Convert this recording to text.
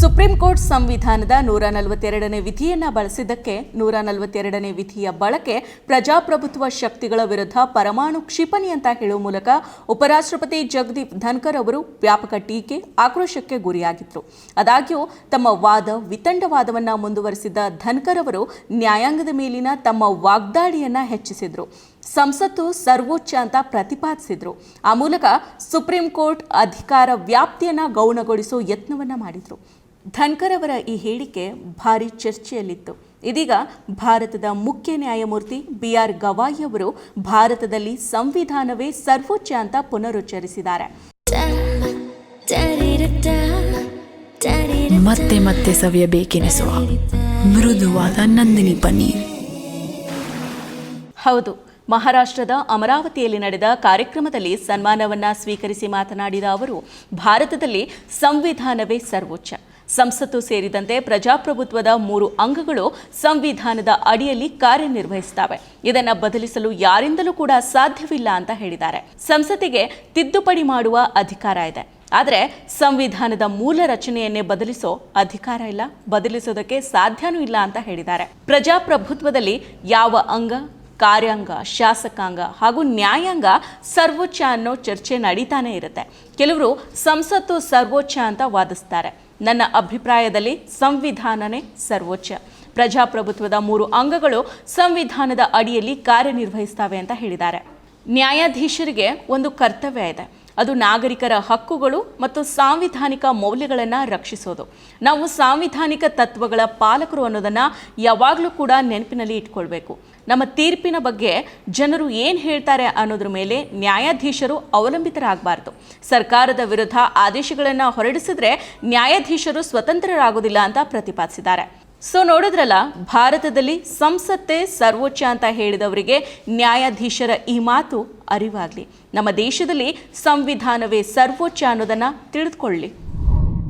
Supreme court ಸಂವಿಧಾನದ ನೂರ ನಲವತ್ತೆರಡನೇ ವಿಧಿಯನ್ನ ಬಳಸಿದ್ದಕ್ಕೆ, ನೂರ ನಲವತ್ತೆರಡನೇ ವಿಧಿಯ ಬಳಕೆ ಪ್ರಜಾಪ್ರಭುತ್ವ ಶಕ್ತಿಗಳ ವಿರುದ್ಧ ಪರಮಾಣು ಕ್ಷಿಪಣಿ ಅಂತ ಹೇಳುವ ಮೂಲಕ ಉಪರಾಷ್ಟ್ರಪತಿ ಜಗದೀಪ್ ಧನ್ಕರ್ ಅವರು ವ್ಯಾಪಕ ಟೀಕೆ ಆಕ್ರೋಶಕ್ಕೆ ಗುರಿಯಾಗಿದ್ದರು ಆದಾಗ್ಯೂ, ತಮ್ಮ ವಾದ, ವಿತಂಡವಾದವನ್ನು ಮುಂದುವರೆಸಿದ್ದ ಧನ್ಕರ್ ಅವರು ನ್ಯಾಯಾಂಗದ ಮೇಲಿನ ತಮ್ಮ ವಾಗ್ದಾಳಿಯನ್ನ ಹೆಚ್ಚಿಸಿದ್ರು. ಸಂಸತ್ತು ಸರ್ವೋಚ್ಚ ಅಂತ ಪ್ರತಿಪಾದಿಸಿದ್ರು. ಆ ಮೂಲಕ ಸುಪ್ರೀಂ ಕೋರ್ಟ್ ಅಧಿಕಾರ ವ್ಯಾಪ್ತಿಯನ್ನ ಗೌಣಗೊಳಿಸೋ ಯತ್ನವನ್ನ ಮಾಡಿದ್ರು. ಧನ್ಕರ್ ಅವರ ಈ ಹೇಳಿಕೆ ಭಾರಿ ಚರ್ಚೆಯಲ್ಲಿತ್ತು. ಇದೀಗ ಭಾರತದ ಮುಖ್ಯ ನ್ಯಾಯಮೂರ್ತಿ ಬಿ ಆರ್ ಗವಾಯಿ ಅವರು ಭಾರತದಲ್ಲಿ ಸಂವಿಧಾನವೇ ಸರ್ವೋಚ್ಚ ಅಂತ ಪುನರುಚ್ಚರಿಸಿದ್ದಾರೆ. ಮತ್ತೆ ಮತ್ತೆ ಸವಿಯಬೇಕೆನಿಸುವ ಮೃದುವಾದ ನಂದಿನಿ ಪನ್ನೀರ್. ಹೌದು ಮಹಾರಾಷ್ಟ್ರದ ಅಮರಾವತಿಯಲ್ಲಿ ನಡೆದ ಕಾರ್ಯಕ್ರಮದಲ್ಲಿ ಸನ್ಮಾನವನ್ನ ಸ್ವೀಕರಿಸಿ ಮಾತನಾಡಿದ ಅವರು ಭಾರತದಲ್ಲಿ ಸಂವಿಧಾನವೇ ಸರ್ವೋಚ್ಚ. ಸಂಸತ್ತು ಸೇರಿದಂತೆ ಪ್ರಜಾಪ್ರಭುತ್ವದ ಮೂರು ಅಂಗಗಳು ಸಂವಿಧಾನದ ಅಡಿಯಲ್ಲಿ ಕಾರ್ಯನಿರ್ವಹಿಸುತ್ತವೆ. ಇದನ್ನು ಬದಲಿಸಲು ಯಾರಿಂದಲೂ ಕೂಡ ಸಾಧ್ಯವಿಲ್ಲ ಅಂತ ಹೇಳಿದ್ದಾರೆ. ಸಂಸತ್ತಿಗೆ ತಿದ್ದುಪಡಿ ಮಾಡುವ ಅಧಿಕಾರ ಇದೆ. ಆದರೆ ಸಂವಿಧಾನದ ಮೂಲ ರಚನೆಯನ್ನೇ ಬದಲಿಸೋ ಅಧಿಕಾರ ಇಲ್ಲ. ಬದಲಿಸೋದಕ್ಕೆ ಸಾಧ್ಯನೂ ಇಲ್ಲ ಅಂತ ಹೇಳಿದ್ದಾರೆ. ಪ್ರಜಾಪ್ರಭುತ್ವದಲ್ಲಿ ಯಾವ ಅಂಗ ಕಾರ್ಯಾಂಗ, ಶಾಸಕಾಂಗ ಹಾಗೂ ನ್ಯಾಯಾಂಗ ಸರ್ವೋಚ್ಚ ಅನ್ನೋ ಚರ್ಚೆ ನಡೀತಾನೆ ಇರುತ್ತೆ. ಕೆಲವರು ಸಂಸತ್ತು ಸರ್ವೋಚ್ಚ ಅಂತ ವಾದಿಸ್ತಾರೆ. ನನ್ನ ಅಭಿಪ್ರಾಯದಲ್ಲಿ ಸಂವಿಧಾನನೇ ಸರ್ವೋಚ್ಚ. ಪ್ರಜಾಪ್ರಭುತ್ವದ ಮೂರು ಅಂಗಗಳು ಸಂವಿಧಾನದ ಅಡಿಯಲ್ಲಿ ಕಾರ್ಯನಿರ್ವಹಿಸ್ತವೆ ಅಂತ ಹೇಳಿದ್ದಾರೆ. ನ್ಯಾಯಾಧೀಶರಿಗೆ ಒಂದು ಕರ್ತವ್ಯ ಇದೆ. ಅದು ನಾಗರಿಕರ ಹಕ್ಕುಗಳು ಮತ್ತು ಸಾಂವಿಧಾನಿಕ ಮೌಲ್ಯಗಳನ್ನು ರಕ್ಷಿಸೋದು. ನಾವು ಸಾಂವಿಧಾನಿಕ ತತ್ವಗಳ ಪಾಲಕರು ಅನ್ನೋದನ್ನು ಯಾವಾಗಲೂ ಕೂಡ ನೆನಪಿನಲ್ಲಿ ಇಟ್ಕೊಳ್ಬೇಕು. ನಮ್ಮ ತೀರ್ಪಿನ ಬಗ್ಗೆ ಜನರು ಏನು ಹೇಳ್ತಾರೆ ಅನ್ನೋದ್ರ ಮೇಲೆ ನ್ಯಾಯಾಧೀಶರು ಅವಲಂಬಿತರಾಗಬಾರ್ದು. ಸರ್ಕಾರದ ವಿರುದ್ಧ ಆದೇಶಗಳನ್ನು ಹೊರಡಿಸಿದ್ರೆ ನ್ಯಾಯಾಧೀಶರು ಸ್ವತಂತ್ರರಾಗೋದಿಲ್ಲ ಅಂತ ಪ್ರತಿಪಾದಿಸಿದ್ದಾರೆ. ಸೊ ನೋಡಿದ್ರಲ್ಲ, ಭಾರತದಲ್ಲಿ ಸಂಸತ್ತೇ ಸರ್ವೋಚ್ಚ ಅಂತ ಹೇಳಿದವರಿಗೆ ನ್ಯಾಯಾಧೀಶರ ಈ ಮಾತು ಅರಿವಾಗಲಿ. ನಮ್ಮ ದೇಶದಲ್ಲಿ ಸಂವಿಧಾನವೇ ಸರ್ವೋಚ್ಚ ಅನ್ನೋದನ್ನು ತಿಳಿದುಕೊಳ್ಳಿ.